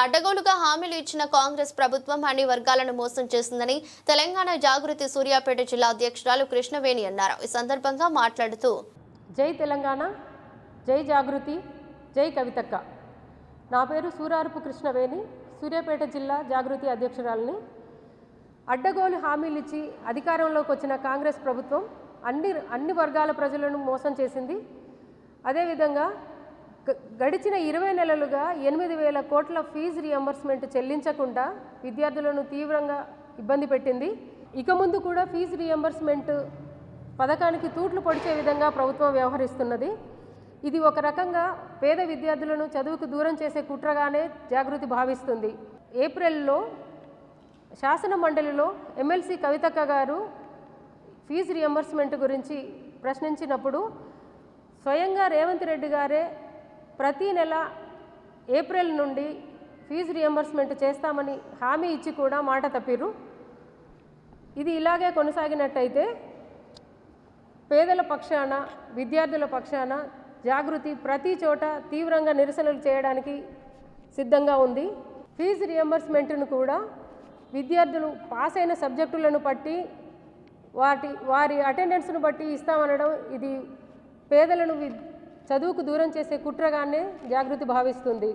అడ్డగోలుగా హామీలు ఇచ్చిన కాంగ్రెస్ ప్రభుత్వం అన్ని వర్గాలను మోసం చేసిందని తెలంగాణ జాగృతి సూర్యాపేట జిల్లా అధ్యక్షురాలు కృష్ణవేణి అన్నారు. ఈ సందర్భంగా మాట్లాడుతూ జై తెలంగాణ జై జాగృతి జై కవితక్క. నా పేరు సూరారపు కృష్ణవేణి సూర్యాపేట జిల్లా జాగృతి అధ్యక్షురాలని. అడ్డగోలు హామీలు ఇచ్చి అధికారంలోకి వచ్చిన కాంగ్రెస్ ప్రభుత్వం అన్ని అన్ని వర్గాల ప్రజలను మోసం చేసింది. అదేవిధంగా గడిచిన ఇరవై నెలలుగా ఎనిమిది వేల కోట్ల ఫీజు రియంబర్స్మెంట్ చెల్లించకుండా విద్యార్థులను తీవ్రంగా ఇబ్బంది పెట్టింది. ఇక ముందు కూడా ఫీజు రియంబర్స్మెంట్ పథకానికి తూట్లు పొడిచే విధంగా ప్రభుత్వం వ్యవహరిస్తున్నది. ఇది ఒక రకంగా పేద విద్యార్థులను చదువుకు దూరం చేసే కుట్రగానే జాగృతి భావిస్తుంది. ఏప్రిల్లో శాసన మండలిలో ఎమ్మెల్సీ కవితక్క గారు ఫీజు రియంబర్స్మెంట్ గురించి ప్రశ్నించినప్పుడు స్వయంగా రేవంత్ రెడ్డి గారే ప్రతీ నెల ఏప్రిల్ నుండి ఫీజు రియంబర్స్మెంట్ చేస్తామని హామీ ఇచ్చి కూడా మాట తప్పిరు ఇది ఇలాగే కొనసాగినట్టయితే పేదల పక్షాన విద్యార్థుల పక్షాన జాగృతి ప్రతి చోట తీవ్రంగా నిరసనలు చేయడానికి సిద్ధంగా ఉంది. ఫీజు రియంబర్స్మెంట్ను కూడా విద్యార్థులు పాస్ అయిన సబ్జెక్టులను బట్టి వాటి వారి అటెండెన్స్ను బట్టి ఇస్తామనడం ఇది పేదలను వి చదువుకు దూరం చేసే కుట్రగానే జాగృతి భావిస్తుంది.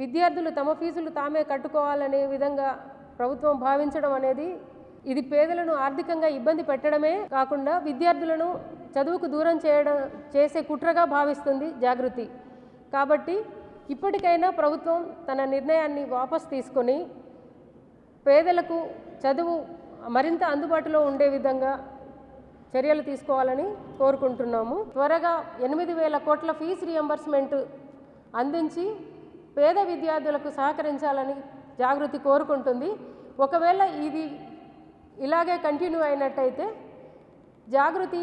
విద్యార్థులు తమ ఫీజులు తామే కట్టుకోవాలనే విధంగా ప్రభుత్వం భావించడం అనేది ఇది పేదలను ఆర్థికంగా ఇబ్బంది పెట్టడమే కాకుండా విద్యార్థులను చదువుకు దూరం చేయడం చేసే కుట్రగా భావిస్తుంది జాగృతి. కాబట్టి ఇప్పటికైనా ప్రభుత్వం తన నిర్ణయాన్ని వాపస్ తీసుకొని పేదలకు చదువు మరింత అందుబాటులో ఉండే విధంగా చర్యలు తీసుకోవాలని కోరుకుంటున్నాము. త్వరగా ఎనిమిది వేల కోట్ల ఫీజు రియంబర్స్మెంట్ అందించి పేద విద్యార్థులకు సహకరించాలని జాగృతి కోరుకుంటుంది. ఒకవేళ ఇది ఇలాగే కంటిన్యూ అయినట్టయితే జాగృతి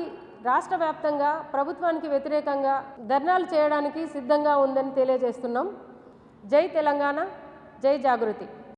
రాష్ట్ర వ్యాప్తంగా ప్రభుత్వానికి వ్యతిరేకంగా ధర్నాలు చేయడానికి సిద్ధంగా ఉందని తెలియజేస్తున్నాం. జై తెలంగాణ జై జాగృతి.